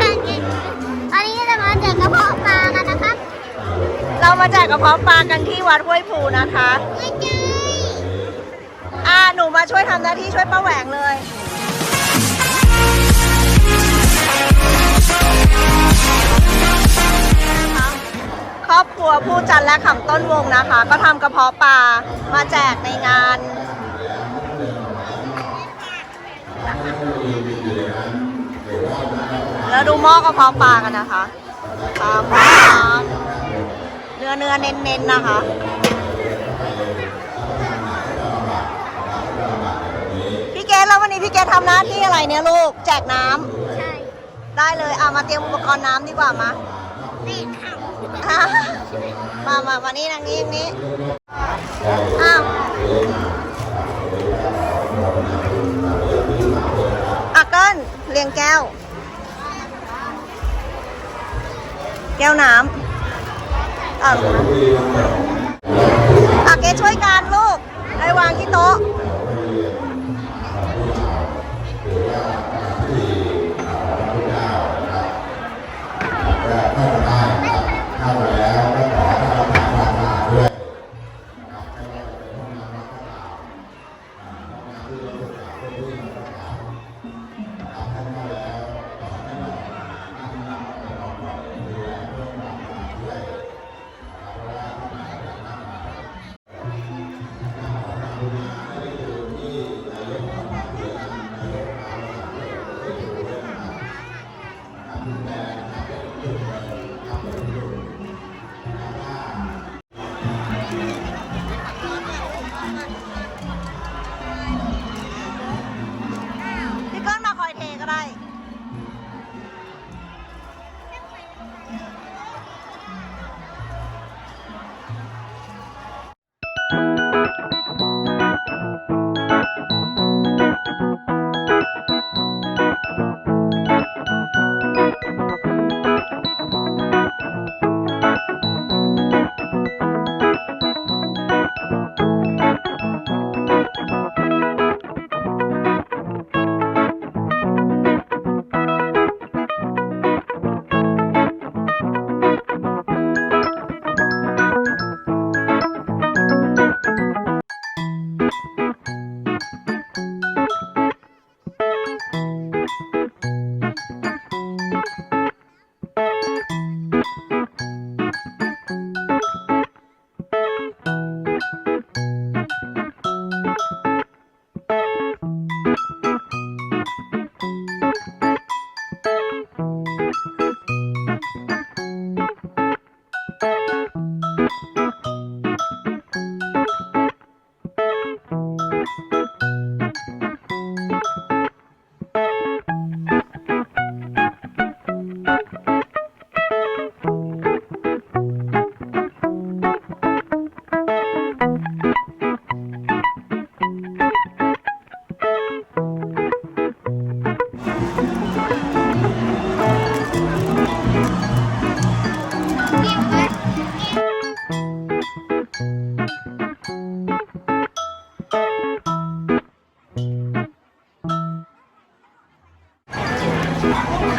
กันกินอันนี้จะมาจากกระเพาะปลากันนะครับเรามาแจกกระเพาะปลากันที่วัดห้วยภูนะคะไม่ใช่อ่าหนูมาช่วยทำหน้าที่ช่วยป้าแหวงเลยครอบครัวผู้จันและขำต้นวงนะคะ ก็ทำกระเพาะปลามาแจกในงาน แล้วดูหม้อกระเพาะปลากันนะคะปลาหม้อเนื้อเนื้อเน้นๆนะคะ พี่เกดแล้ววันนี้พี่เกดทำหน้าที่อะไรเนี่ยลูก แจกน้ำใช่ได้เลยอะมาเตรียมอุปกรณ์น้ำดีกว่ามา นี่ค่ะอะมามามานี่ทางนี้ทางนี้อ้าวอะเกิ้ลเรียงแก้ว แก้วน้ำอะอะเกช่วยกันลูกไอ้วางที่โต๊ะ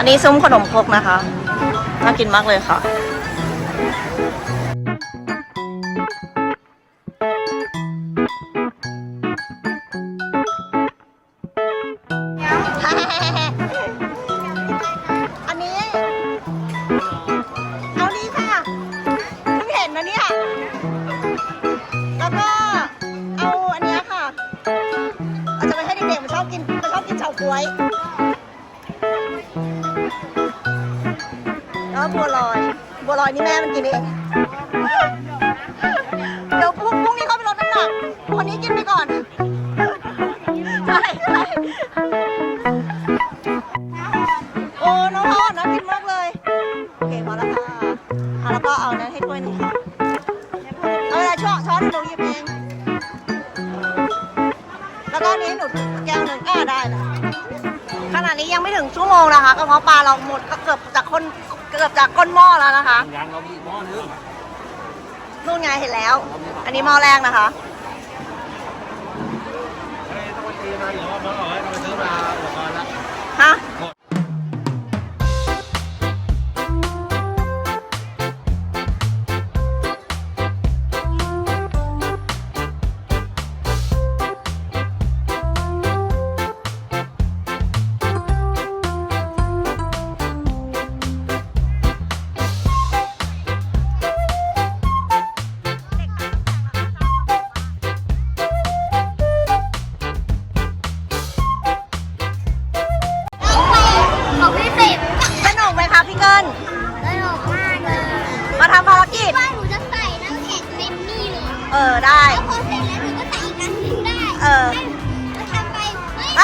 อันนี้ซุ้มขนมครกนะคะ น่ากินมากเลยค่ะอันนี้ เอานี้ค่ะเพิ่งเห็นนะเนี่ย แล้วก็เอาอันเนี้ยค่ะ เอาจะไปให้เด็กๆมันชอบกินมันชอบกินเฉาก๊วย แล้วบัวลอย บัวลอยนี่แม่มันกินเองเดี๋ยวพรุ่งพรุ่งนี้เขาไปลดน้ำหนักคนนี้กินไปก่อนใช่ใช่โอ้น้องพ่อน่ากินมากเลยโอเคพอแล้วค่ะอะแล้วก็เอานั้นให้ถ้วยหนึงค่ะเอาอะไรช้อนช้อนหนูหยิบเองแล้วก็นี้หนูแก้วหนึ่งอ่าได้แล้วขณะนี้ยังไม่ถึงชั่วโมงนะคะกระเพาะปลาเราหมดก็เกือบจากคน กือบจากก้นหม้อแล้วนะคะยังเรามีหม้อนึงนู่นไงเห็นแล้ว อันนี้หม้อแรกนะคะเฮ้ยต้องมาตีมาอย่าว่ามาบอกให้ต้องมาซื้อมาอุปกรณ์ละฮะ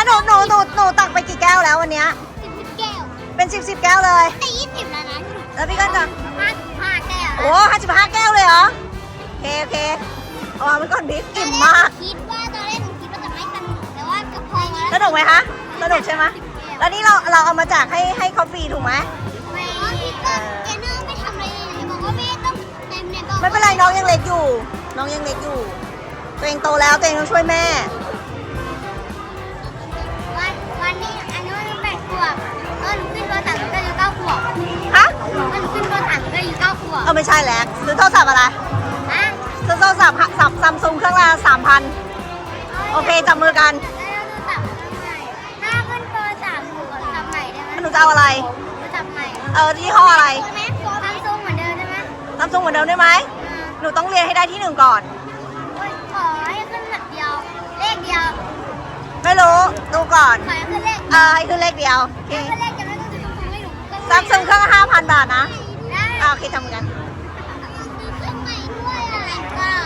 หนูหนูหนูหนูตักไปกี่แก้วแล้ววันเนี้ยสิบสิบแก้วเป็นสิบสิบแก้วเลย แต่ยี่สิบแล้วนะแล้วพี่ก็จะห้าสิบห้าแก้วโอ้ห้าสิบห้าแก้วเลยเหรอโอเคโอเคเอาวางไก่อนบิ๊กอิ่มมาก คิดว่าตอนแรกหนูคิดว่าจะไม่สนุกแต่ว่าก็พอมาสแล้วนุกไหมคะ สนุกใช่ไหมแล้วนี่เราเราเอามาจากให้ให้เขาฟรีถูกไหม ไม่คิดว่าแกนั่งไม่ทำอะไรเลยบอกว่าแม่ต้องไหนไหนบอกไม่เป็นไรน้องยังเล็กอยู่ น้องยังเล็กอยู่ ตัวเองโตแล้วตัวเองต้องช่วยแม่ ออไม่ใช่แล้วซื้อโทรศัพท์อะไรฮะซื้อโทรศัพท์สับซัมซุงเครื่องละสามพันโอเคจับมือกันแล้วโทรศัพท์ทำไงถ้าขึ้นโทรศัพท์หนูขอทำใหม่ได้ไหมหนูจะเอาอะไรโทรศัพท์ใหม่เออยี่ห้ออะไรใช่ไหมซัมซุงเหมือนเดิมใช่ไหมซัมซุงเหมือนเดิมได้ไหมอ่าหนูต้องเรียนให้ได้ที่หนึ่งก่อนโอ้ยขอให้ขึ้นแบบเดียวเลขเดียวไม่รู้ดูก่อนขอให้ขึ้นเลขเออให้คือเลขเดียวโอเคขึ้นเลขเดียวแล้วก็จะต้องให้หนูก็ซัมซุงเครื่องห้าพันบาทนะได้อ่าโอเคทำเหมือนกันซื้อเครื่องใหม่ด้วยอะ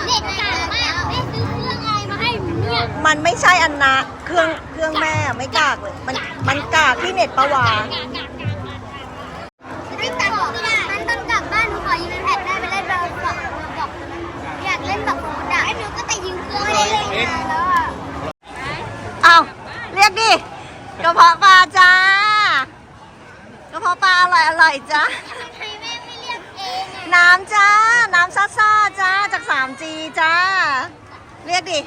เด็กกากมากแม่ซื้อเครื่องอะไรมาให้หนูเนี่ยมันไม่ใช่อันนะเครื่องเครื่องแม่ไม่กากเลยมันมันกากที่เน็ตประวาไม่ตัดไม่ได้มันต้องกลับบ้านหนูขอยืมแพดได้ไปเล่นเบอร์บอกบอกอยากเล่นแบบฟูดอะไอ้หนูก็จะยืมเครื่องไม่ได้เล่นนานแล้วอะเอาเรียกดิกระเพาะปลาจ้ากระเพาะปลาอร่อยอร่อยจ้า น้ำจ้า น้ำซ่าซ่าๆจ้า จาก 3G จ้า เรียกดิ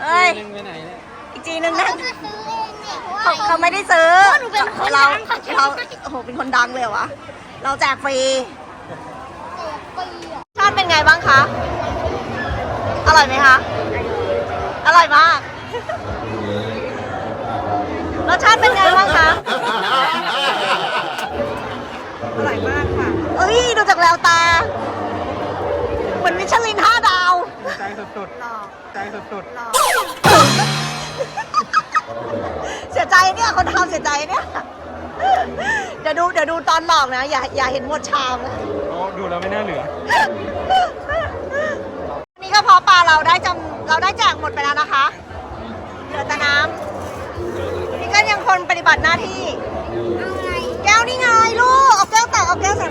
เฮ้ยนึงไปไหนเนี่ยอีกจีนึงนะเขามาซื้อเองเนี่ยเพราะเขาว่าเขาไม่ได้ซื้อหนูเป็นคนเราดังค่ะเราโอ้โหเป็นคนดังเลยเหรอวะ เราแจกฟรีปีอะชาติเป็นไงบ้างคะ อร่อยไหมคะ อร่อยมากรสชาติเป็นไงบ้างคะากแววตา เหมือนมิชลินห้าดาวใจสุดๆใจสุดๆ เสียใจเนี่ย คนทำเสียใจเนี่ย เดี๋ยวดูเดี๋ยวดูตอนหลอกนะ อย่าอย่าเห็นหมดชามนะดูแล้วไม่น่าเหลือ นี่ก็พอปลาเราได้จำเราได้แจกหมดไปแล้วนะคะ เหลือแต่น้ำนี่ก็ยังคนปฏิบัติหน้าที่ แก้วนี่ไงลูก เอาแก้วตักเอาแก้วใส่